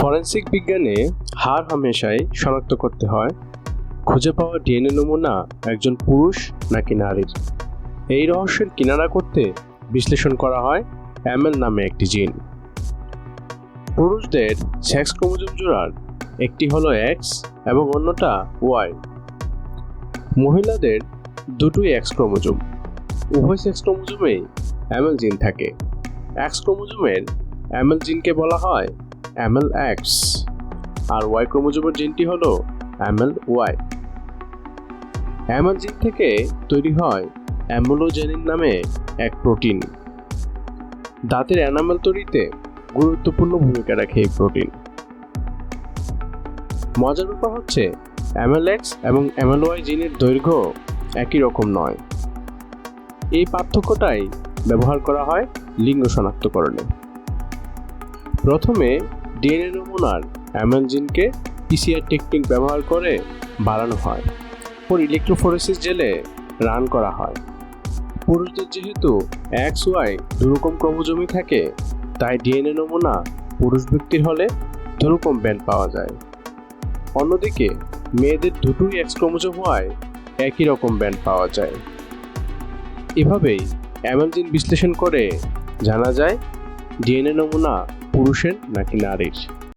Forensic বিজ্ঞানে হার হামেশাই শনাক্ত করতে হয়। খুঁজে পাওয়া ডিএনএ নমুনা একজন পুরুষ নাকি নারীর? এই রহস্যের কিনারা করতে বিশ্লেষণ করা হয় অ্যামেল নামে একটি জিন। পুরুষদের সেক্স ক্রোমোজোম জোড়ার একটি হলো এক্স এবং অন্যটা ওয়াই। মহিলাদের দুটোই এক্স ক্রোমোজোম। উভয় সেক্স ক্রোমোজোমেই অ্যামেল জিন থাকে। এক্স ক্রোমোজোমের অ্যামেল জিনকে বলা হয় অ্যামেল এক্স আর ওয়াই ক্রোমোজোমের জিনটি হলো অ্যামেল ওয়াই অ্যামেল জিন থেকে তৈরি হয় অ্যামোলোজেনিন নামে এক প্রোটিন। দাঁতের অ্যানামেল তৈরিতে গুরুত্বপূর্ণ ভূমিকা রাখে এই প্রোটিন। মজার ব্যাপার হচ্ছে অ্যামেলেক্স এবং অ্যামেলোয়াই জিনের দৈর্ঘ্য একই রকম নয়। এই পার্থক্যটাই ব্যবহার করা হয় লিঙ্গ শনাক্তকরণে। প্রথমে ডিএনএ নমুনার অ্যামেল জিনকে পিসিআর টেকনিক ব্যবহার করে বাড়ানো হয় পর ইলেকট্রোফোরেসিস জেলে রান করা হয়। পুরুষদের যেহেতু এক্স ওয়াই দুরকম ক্রোমোজোমই থাকে, তাই ডিএনএ নমুনা পুরুষ ব্যক্তির হলে দুরকম ব্যান্ড পাওয়া যায়। অন্যদিকে, মেয়েদের দুটোই এক্স ক্রোমোজোম হওয়ায় একই রকম ব্যান্ড পাওয়া যায়। এভাবেই অ্যামেলজিন বিশ্লেষণ করে জানা যায় ডিএনএ নমুনা পুরুষের নাকি নারীর?